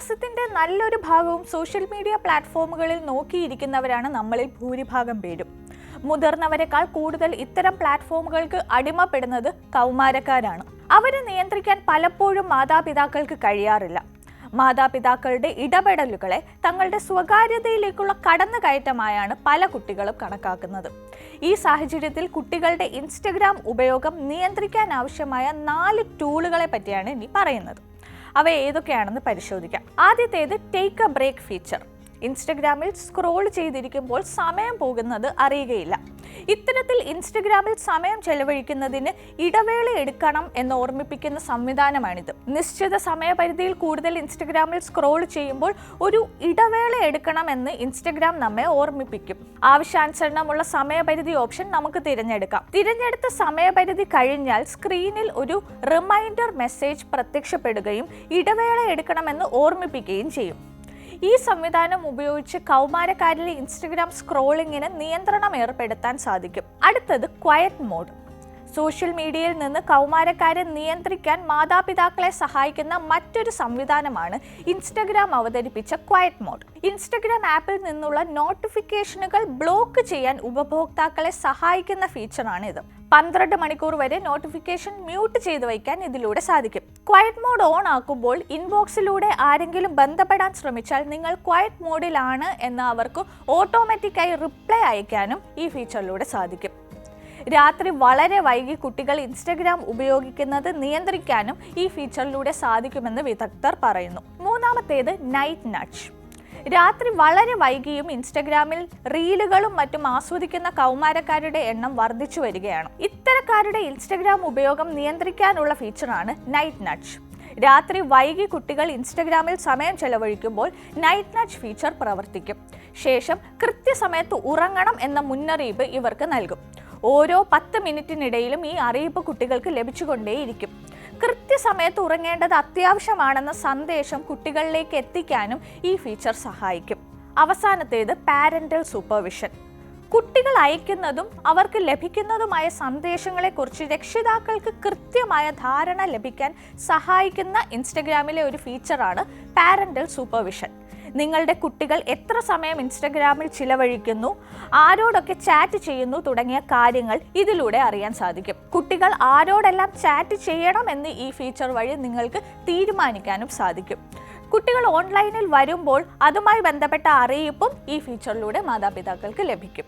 ദിവസത്തിന്റെ നല്ലൊരു ഭാഗവും സോഷ്യൽ മീഡിയ പ്ലാറ്റ്ഫോമുകളിൽ നോക്കിയിരിക്കുന്നവരാണ് നമ്മളിൽ ഭൂരിഭാഗം പേരും. മുതിർന്നവരെക്കാൾ കൂടുതൽ ഇത്തരം പ്ലാറ്റ്ഫോമുകൾക്ക് അടിമപ്പെടുന്നത് കൗമാരക്കാരാണ്. അവരെ നിയന്ത്രിക്കാൻ പലപ്പോഴും മാതാപിതാക്കൾക്ക് കഴിയാറില്ല. മാതാപിതാക്കളുടെ ഇടപെടലുകളെ തങ്ങളുടെ സ്വകാര്യതയിലേക്കുള്ള കടന്നുകയറ്റമായാണ് പല കുട്ടികളും കണക്കാക്കുന്നത്. ഈ സാഹചര്യത്തിൽ കുട്ടികളുടെ ഇൻസ്റ്റഗ്രാം ഉപയോഗം നിയന്ത്രിക്കാൻ ആവശ്യമായ നാല് ടൂളുകളെ പറ്റിയാണ് ഇനി പറയുന്നത്. അവ ഏതൊക്കെയാണെന്ന് പരിശോധിക്കാം. ആദ്യത്തേത് ടേക്ക് എ ബ്രേക്ക് ഫീച്ചർ ഇൻസ്റ്റഗ്രാമിൽ സ്ക്രോൾ ചെയ്തിരിക്കുമ്പോൾ സമയം പോകുന്നത് അറിയുകയില്ല. ഇത്തരത്തിൽ ഇൻസ്റ്റഗ്രാമിൽ സമയം ചെലവഴിക്കുന്നതിന് ഇടവേള എടുക്കണം എന്ന് ഓർമ്മിപ്പിക്കുന്ന സംവിധാനമാണിത്. നിശ്ചിത സമയപരിധിയിൽ കൂടുതൽ ഇൻസ്റ്റഗ്രാമിൽ സ്ക്രോൾ ചെയ്യുമ്പോൾ ഒരു ഇടവേള എടുക്കണമെന്ന് ഇൻസ്റ്റഗ്രാം നമ്മെ ഓർമ്മിപ്പിക്കും. ആവശ്യാനുസരണമുള്ള സമയപരിധി ഓപ്ഷൻ നമുക്ക് തിരഞ്ഞെടുക്കാം. തിരഞ്ഞെടുത്ത സമയപരിധി കഴിഞ്ഞാൽ സ്ക്രീനിൽ ഒരു റിമൈൻഡർ മെസ്സേജ് പ്രത്യക്ഷപ്പെടുകയും ഇടവേള എടുക്കണമെന്ന് ഓർമ്മിപ്പിക്കുകയും ചെയ്യും. ഈ സംവിധാനം ഉപയോഗിച്ച് കൗമാരക്കാരിലെ ഇൻസ്റ്റഗ്രാം സ്ക്രോളിങ്ങിന് നിയന്ത്രണം ഏർപ്പെടുത്താൻ സാധിക്കും. അടുത്തത് ക്വയറ്റ് മോഡ് സോഷ്യൽ മീഡിയയിൽ നിന്ന് കൗമാരക്കാരെ നിയന്ത്രിക്കാൻ മാതാപിതാക്കളെ സഹായിക്കുന്ന മറ്റൊരു സംവിധാനമാണ് ഇൻസ്റ്റഗ്രാം അവതരിപ്പിച്ച ക്വയറ്റ് മോഡ്. ഇൻസ്റ്റഗ്രാം ആപ്പിൽ നിന്നുള്ള നോട്ടിഫിക്കേഷനുകൾ ബ്ലോക്ക് ചെയ്യാൻ ഉപഭോക്താക്കളെ സഹായിക്കുന്ന ഫീച്ചറാണ് ഇത് പന്ത്രണ്ട് മണിക്കൂർ വരെ നോട്ടിഫിക്കേഷൻ മ്യൂട്ട് ചെയ്തു വയ്ക്കാൻ ഇതിലൂടെ സാധിക്കും. ക്വയറ്റ് മോഡ് ഓൺ ആക്കുമ്പോൾ ഇൻബോക്സിലൂടെ ആരെങ്കിലും ബന്ധപ്പെടാൻ ശ്രമിച്ചാൽ നിങ്ങൾ ക്വയറ്റ് മോഡിലാണ് എന്ന് അവർക്ക് ഓട്ടോമാറ്റിക്കായി റിപ്ലൈ അയക്കാനും ഈ ഫീച്ചറിലൂടെ സാധിക്കും. രാത്രി വളരെ വൈകി കുട്ടികൾ ഇൻസ്റ്റഗ്രാം ഉപയോഗിക്കുന്നത് നിയന്ത്രിക്കാനും ഈ ഫീച്ചറിലൂടെ സാധിക്കുമെന്ന് വിദഗ്ധർ പറയുന്നു. മൂന്നാമത്തേത് നൈറ്റ് നച്ച് രാത്രി വളരെ വൈകിയും ഇൻസ്റ്റഗ്രാമിൽ റീലുകളും മറ്റും ആസ്വദിക്കുന്ന കൗമാരക്കാരുടെ എണ്ണം വർദ്ധിച്ചു വരികയാണ്. ഇത്തരക്കാരുടെ ഇൻസ്റ്റഗ്രാം ഉപയോഗം നിയന്ത്രിക്കാനുള്ള ഫീച്ചറാണ് നൈറ്റ് നച്ച് രാത്രി വൈകി കുട്ടികൾ ഇൻസ്റ്റഗ്രാമിൽ സമയം ചെലവഴിക്കുമ്പോൾ നൈറ്റ് നച്ച് ഫീച്ചർ പ്രവർത്തിക്കും. ശേഷം കൃത്യസമയത്ത് ഉറങ്ങണം എന്ന മുന്നറിയിപ്പ് ഇവർക്ക് നൽകും. ഓരോ പത്ത് മിനിറ്റിനിടയിലും ഈ അറിയിപ്പ് കുട്ടികൾക്ക് ലഭിച്ചുകൊണ്ടേയിരിക്കും. കൃത്യസമയത്ത് ഉറങ്ങേണ്ടത് അത്യാവശ്യമാണെന്ന സന്ദേശം കുട്ടികളിലേക്ക് എത്തിക്കാനും ഈ ഫീച്ചർ സഹായിക്കും. അവസാനത്തേത് പാരന്റൽ സൂപ്പർവിഷൻ കുട്ടികൾ അയക്കുന്നതും അവർക്ക് ലഭിക്കുന്നതുമായ സന്ദേശങ്ങളെക്കുറിച്ച് രക്ഷിതാക്കൾക്ക് കൃത്യമായ ധാരണ ലഭിക്കാൻ സഹായിക്കുന്ന ഇൻസ്റ്റഗ്രാമിലെ ഒരു ഫീച്ചറാണ് പാരന്റൽ സൂപ്പർവിഷൻ നിങ്ങളുടെ കുട്ടികൾ എത്ര സമയം ഇൻസ്റ്റഗ്രാമിൽ ചിലവഴിക്കുന്നു ആരോടൊക്കെ ചാറ്റ് ചെയ്യുന്നു തുടങ്ങിയ കാര്യങ്ങൾ ഇതിലൂടെ അറിയാൻ സാധിക്കും. കുട്ടികൾ ആരോടെല്ലാം ചാറ്റ് ചെയ്യണം എന്ന് ഈ ഫീച്ചർ വഴി നിങ്ങൾക്ക് തീരുമാനിക്കാനും സാധിക്കും. കുട്ടികൾ ഓൺലൈനിൽ വരുമ്പോൾ അതുമായി ബന്ധപ്പെട്ട അറിയിപ്പും ഈ ഫീച്ചറിലൂടെ മാതാപിതാക്കൾക്ക് ലഭിക്കും.